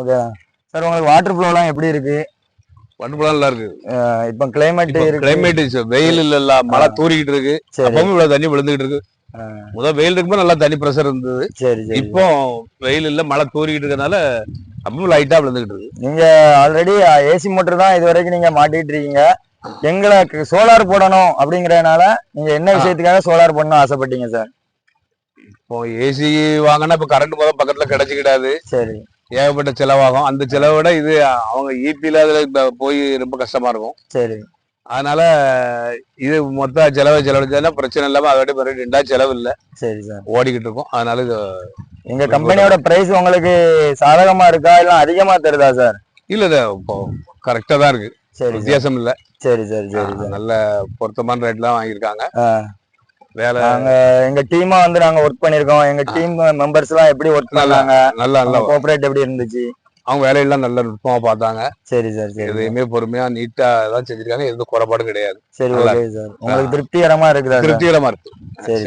Okay sir உங்களுக்கு water ஃப்ளோலாம் எப்படி இருக்கு? வண்டுபுலாம் நல்லா இருக்கு. இப்போ கிளைமேட் இருக்கு. கிளைமேட் வெயில் இல்ல மழை தூரிக்கிட்டு இருக்கு. அப்பவும் இவ்வளவு தண்ணி விழுந்துகிட்டு இருக்கு. முதல் வெயில் இருக்கும்போது நல்லா தண்ணி ப்ரெஷர் இருந்தது. சரி இப்போ வெயில் இல்ல மழை தூரிக்கிட்டு இருக்கனால அப்பவும் லைட்டா விழுந்துகிட்டு இருக்கு. நீங்க ஆல்ரெடி ஏசி மோட்டர் தான் இது வரைக்கும் நீங்க மாட்டிட்டு இருக்கீங்க. எங்களுக்கு சோலார் போடணும் அப்படிங்கறதுனால நீங்க என்ன. விஷயத்துக்காக சோலார் போடணும் ஆசைப்பட்டீங்க சார் இப்போ ஏசி வாங்கினா இப்ப கரண்ட் போதும் பக்கத்துல கிடைச்சிக்கிடாது. சரி. ஏகப்பட்ட செலவாகும். அந்த செலவை விட இது அவங்க ஈபில அதுல இப்ப போய் ரொம்ப கஷ்டமா இருக்கும். சரி. அதனால இது மொத்த செலவு செலவழிச்சா பிரச்சனை இல்லாம அதோட ரெண்டா செலவு இல்ல. சரி சார். ஓடிக்கிட்டு இருக்கும். அதனால இது எங்க கம்பெனியோட பிரைஸ் உங்களுக்கு சாதகமா இருக்கா? இல்ல அதிகமா தருதா சார்? இல்ல இப்போ கரெக்டா தான் இருக்கு. சரி வித்தியாசம் இல்ல. சரி சரி சரி நல்ல பொருத்தமான ரேட் தான் வாங்கியிருக்காங்க. வேலை? நாங்க எங்க டீமா வந்து நாங்க ஒர்க் பண்ணிருக்கோம் எங்க டீம் மெம்பர்ஸ் எல்லாம் எப்படி ஒர்க் பண்ணாங்க? நல்லா நல்லா கோஆபரேட் எப்படி இருந்துச்சு? அவங்க வேலையெல்லாம் நல்ல நுட்பமா பார்த்தாங்க. சரி சார் சரி எதையுமே பொறுமையா நீட்டா தான் செஞ்சிருக்காங்க. எந்த குறைபாடும் கிடையாது. சரி ஓகே சார். உங்களுக்கு திருப்திகரமா இருக்குதா திருப்திகரமா இருக்கு. சரி